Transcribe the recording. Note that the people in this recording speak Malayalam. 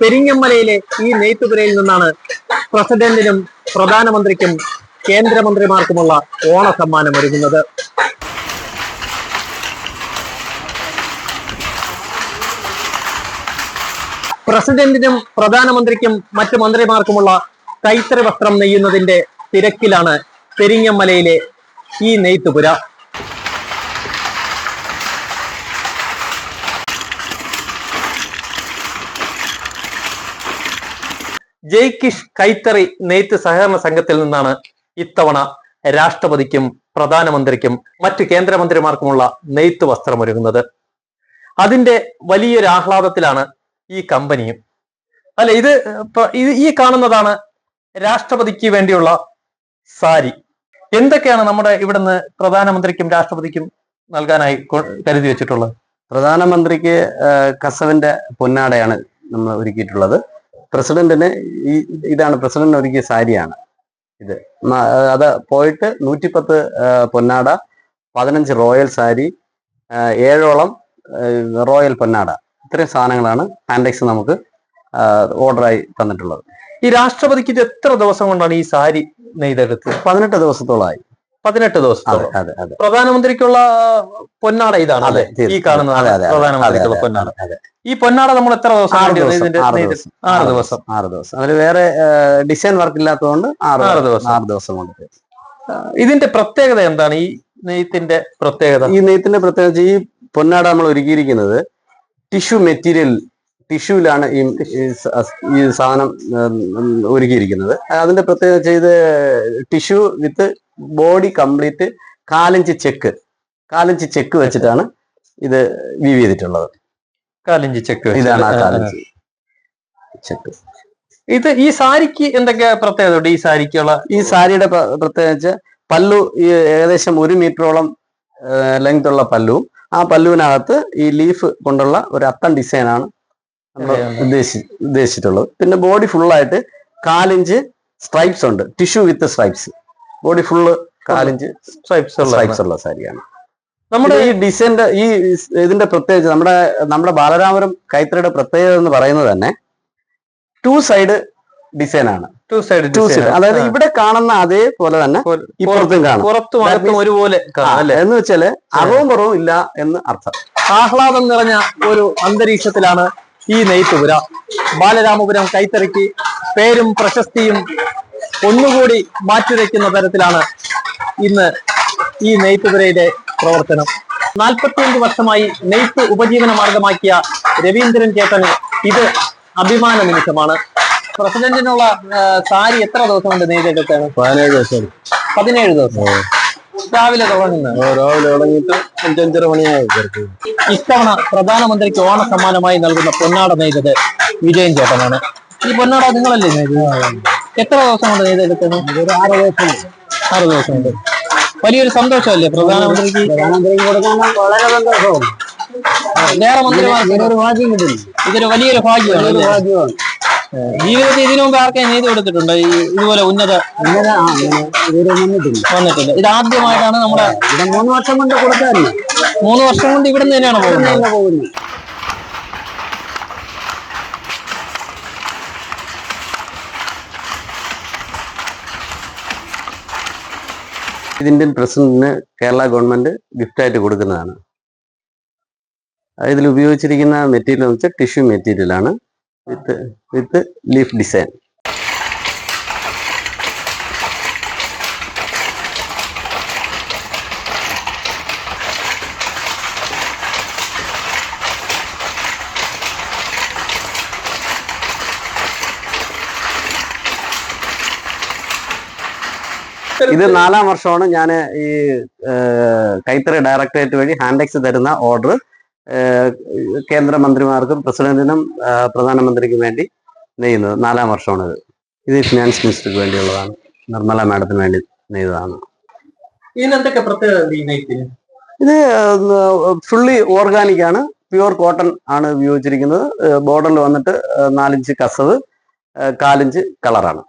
പെരിങ്ങമലയിലെ ഈ നെയ്ത്തുപുരയിൽ നിന്നാണ് പ്രസിഡന്റിനും പ്രധാനമന്ത്രിക്കും കേന്ദ്രമന്ത്രിമാർക്കുമുള്ള ഓണ സമ്മാനം ഒരുങ്ങുന്നത്. പ്രസിഡന്റിനും പ്രധാനമന്ത്രിക്കും മറ്റു മന്ത്രിമാർക്കുമുള്ള കൈത്തറി വസ്ത്രം നെയ്യുന്നതിന്റെ തിരക്കിലാണ് പെരിങ്ങമ്മലയിലെ ഈ നെയ്ത്തുപുര ജയ്കിഷ് കൈത്തറി നെയ്ത്ത് സഹകരണ സംഘത്തിൽ നിന്നാണ് ഇത്തവണ രാഷ്ട്രപതിക്കും പ്രധാനമന്ത്രിക്കും മറ്റു കേന്ദ്രമന്ത്രിമാർക്കുമുള്ള നെയ്ത്ത് വസ്ത്രം ഒരുങ്ങുന്നത്. അതിന്റെ വലിയൊരു ആഹ്ലാദത്തിലാണ് ഈ കമ്പനിയും. അല്ല ഇത് ഈ കാണുന്നതാണ് രാഷ്ട്രപതിക്ക് വേണ്ടിയുള്ള സാരി. എന്തൊക്കെയാണ് നമ്മുടെ ഇവിടുന്ന് പ്രധാനമന്ത്രിക്കും രാഷ്ട്രപതിക്കും നൽകാനായി കരുതി വെച്ചിട്ടുള്ളത്? പ്രധാനമന്ത്രിക്ക് കസവിന്റെ പൊന്നാടയാണ് നമ്മൾ ഒരുക്കിയിട്ടുള്ളത്. പ്രസിഡന്റിന് ഈ ഇതാണ് പ്രസിഡന്റിന് ഒരുക്കിയ സാരിയാണ് ഇത്. അത് പോയിട്ട് നൂറ്റിപ്പത്ത് പൊന്നാട പതിനഞ്ച് റോയൽ സാരി ഏഴോളം റോയൽ പൊന്നാട. ഇത്രയും സാധനങ്ങളാണ് ഹാൻഡെക്സ് നമുക്ക് ഓർഡറായി തന്നിട്ടുള്ളത്. ഈ രാഷ്ട്രപതിക്ക് ഇത് എത്ര ദിവസം കൊണ്ടാണ് ഈ സാരി നെയ്തെടുത്തത് പതിനെട്ട് ദിവസത്തോളമായി. പതിനെട്ട് ദിവസം ദിവസത്തോളം പ്രധാനമന്ത്രിക്കുള്ള പൊന്നാട ഇതാണ് അതെ ഈ അതെ, പ്രധാനമന്ത്രിക്കുള്ള പൊന്നാട. ഈ പൊന്നാട നമ്മൾ എത്ര ദിവസം ആറ് ദിവസം, ആറ് ദിവസം. അവർ അതിൽ വേറെ ഡിസൈൻ വർക്ക് ഇല്ലാത്തതുകൊണ്ട് ആറ് ദിവസം. ആറ് ദിവസം കൊണ്ട്. ഇതിന്റെ പ്രത്യേകത എന്താണ്? ഈ നെയ്ത്തിന്റെ പ്രത്യേകത? ഈ നെയ്ത്തിന്റെ പ്രത്യേകത ഈ പൊന്നാട നമ്മൾ ഒരുക്കിയിരിക്കുന്നത് ടിഷ്യൂ മെറ്റീരിയൽ ടിഷ്യൂലാണ് ഈ ഈ സാധനം ഒരുക്കിയിരിക്കുന്നത്. അതിന്റെ പ്രത്യേകത ചെയ്ത് ടിഷ്യൂ വിത്ത് ബോഡി കംപ്ലീറ്റ് കാലഞ്ച് ചെക്ക്. കാലഞ്ച് ചെക്ക് വെച്ചിട്ടാണ് ഇത് വീവ് ചെയ്തിട്ടുള്ളത്. കാലഞ്ച് ചെക്ക് ഇതാണ് ആ കാലഞ്ച് ചെക്ക്. ഇത് ഈ സാരിക്ക് എന്തൊക്കെ പ്രത്യേകത ഉണ്ട്? ഈ സാരിക്കുള്ള ഈ സാരിയുടെ പ്ര- പ്രത്യേകിച്ച് പല്ലു ഈ ഏകദേശം ഒരു മീറ്ററോളം ലെങ്ത് ഉള്ള പല്ലുവും ആ പല്ലുവിനകത്ത് ഈ ലീഫ് കൊണ്ടുള്ള ഒരു അത്തം ഡിസൈനാണ് നമ്മൾ ഉദ്ദേശി ഉദ്ദേശിച്ചിട്ടുള്ളത് പിന്നെ ബോഡി ഫുള്ളായിട്ട് കാലിഞ്ച് സ്ട്രൈപ്സ് ഉണ്ട്. Tissue with stripes body full കാലിഞ്ച് സ്ട്രൈപ്സ് സ്ട്രൈപ്സ് ഉള്ള സാരിയാണ്. നമ്മുടെ ഈ ഡിസൈന്റെ ഈ ഇതിന്റെ പ്രത്യേകിച്ച് നമ്മുടെ നമ്മുടെ ബാലരാമപുരം കൈത്തറിയുടെ പ്രത്യേകത എന്ന് പറയുന്നത് തന്നെ ടു സൈഡ് ഡിസൈൻ ആണ്. ടു സൈഡ് ടു സൈഡ് അതായത് ഇവിടെ കാണുന്ന അതേപോലെ തന്നെ ഇപ്പുറത്തും കാണും. പുറത്തും ഒരുപോലെ എന്ന് വെച്ചാൽ അറവും കുറവും ഇല്ല എന്ന് അർത്ഥം. ആഹ്ലാദം നിറഞ്ഞ ഒരു അന്തരീക്ഷത്തിലാണ് ഈ നെയ്ത്തുപുര. ബാലരാമപുരം കൈത്തറിക്ക് പേരും പ്രശസ്തിയും ഒന്നുകൂടി മാറ്റിവെക്കുന്ന തരത്തിലാണ് ഇന്ന് ഈ നെയ്ത്തുപുരയുടെ പ്രവർത്തനം. നാൽപ്പത്തിയഞ്ച് വർഷമായി നെയ്ത്ത് ഉപജീവന മാർഗമാക്കിയ രവീന്ദ്രൻ ചേട്ടന് ഇത് അഭിമാന നിമിഷമാണ്. പ്രസിഡന്റിനുള്ള സാരി എത്ര ദിവസം കൊണ്ട് നെയ്തെടുത്താണ് പതിനേഴ് ദിവസം. പതിനേഴ് ദിവസം. രാവിലെ തുടങ്ങുന്നത് രാവിലെ തുടങ്ങിയിട്ട് അഞ്ചഞ്ചര മണിയായി. ഇത്തവണ പ്രധാനമന്ത്രിക്ക് ഓണ സമ്മാനമായി നൽകുന്ന പൊന്നാട നെയ്തത് വിജയൻ ചേട്ടനാണ്. ഈ പൊന്നാട നിങ്ങളല്ലേ എത്ര ദിവസം കൊണ്ട് നെയ്തെടുക്കുന്നത് ഒരു ആറ് ദിവസം. ആറ് ദിവസം കൊണ്ട്. വലിയൊരു സന്തോഷമല്ലേ പ്രധാനമന്ത്രിക്ക്? പ്രധാനമന്ത്രിക്ക് കൊടുക്കാൻ വളരെ സന്തോഷവും വേറെ മന്ത്രിമാർക്ക് ഇങ്ങനൊരു ഭാഗ്യം കിട്ടില്ല ഇതൊരു വലിയൊരു ഭാഗ്യമാണ് ഭാഗ്യമാണ്. ജീവിതത്തിൽ ഇതിനു മുമ്പ് ആർക്കെയും നെയ്ത് കൊടുത്തിട്ടുണ്ട്? ഈ ഇതുപോലെ ഉന്നത വന്നിട്ടുണ്ട് ആ ഇങ്ങനെ ഇതുവരെ വന്നിട്ടില്ല. വന്നിട്ടില്ല. ഇത് ആദ്യമായിട്ടാണ് നമ്മുടെ ഇവിടെ മൂന്ന് വർഷം കൊണ്ട് കൊടുത്താൽ മൂന്ന് വർഷം കൊണ്ട് ഇവിടുന്ന് തന്നെയാണ് പോകുന്നത്. ഇതിന്റെ ഇത് ഇന്ത്യൻ പ്രസിഡന്റിന് കേരള ഗവൺമെന്റ് ഗിഫ്റ്റ് ആയിട്ട് കൊടുക്കുന്നതാണ്. ഇതിൽ ഉപയോഗിച്ചിരിക്കുന്ന മെറ്റീരിയൽ എന്ന് വെച്ചാൽ ടിഷ്യൂ മെറ്റീരിയൽ ആണ്. വിത്ത് വിത്ത് ലീഫ് ഡിസൈൻ ഇത് നാലാം വർഷമാണ് ഞാൻ ഈ കൈത്തറി ഡയറക്ടറേറ്റ് വഴി ഹാൻഡെക്സ് തരുന്ന ഓർഡർ കേന്ദ്രമന്ത്രിമാർക്കും പ്രസിഡന്റിനും പ്രധാനമന്ത്രിക്കും വേണ്ടി നെയ്യുന്നത് നാലാം വർഷമാണ് ഇത് ഫിനാൻസ് മിനിസ്റ്റർക്ക് വേണ്ടിയുള്ളതാണ്. നിർമ്മല മാഡത്തിന് വേണ്ടി നെയ്തതാണ്. ഇതിനെന്തൊക്കെ പ്രത്യേകത ഉണ്ട് ഇത് ഫുള്ളി ഓർഗാനിക് ആണ്. പ്യുവർ കോട്ടൺ ആണ് ഉപയോഗിച്ചിരിക്കുന്നത്. ബോർഡറിൽ വന്നിട്ട് നാലിഞ്ച് കസവ് കാലിഞ്ച് കളറാണ്.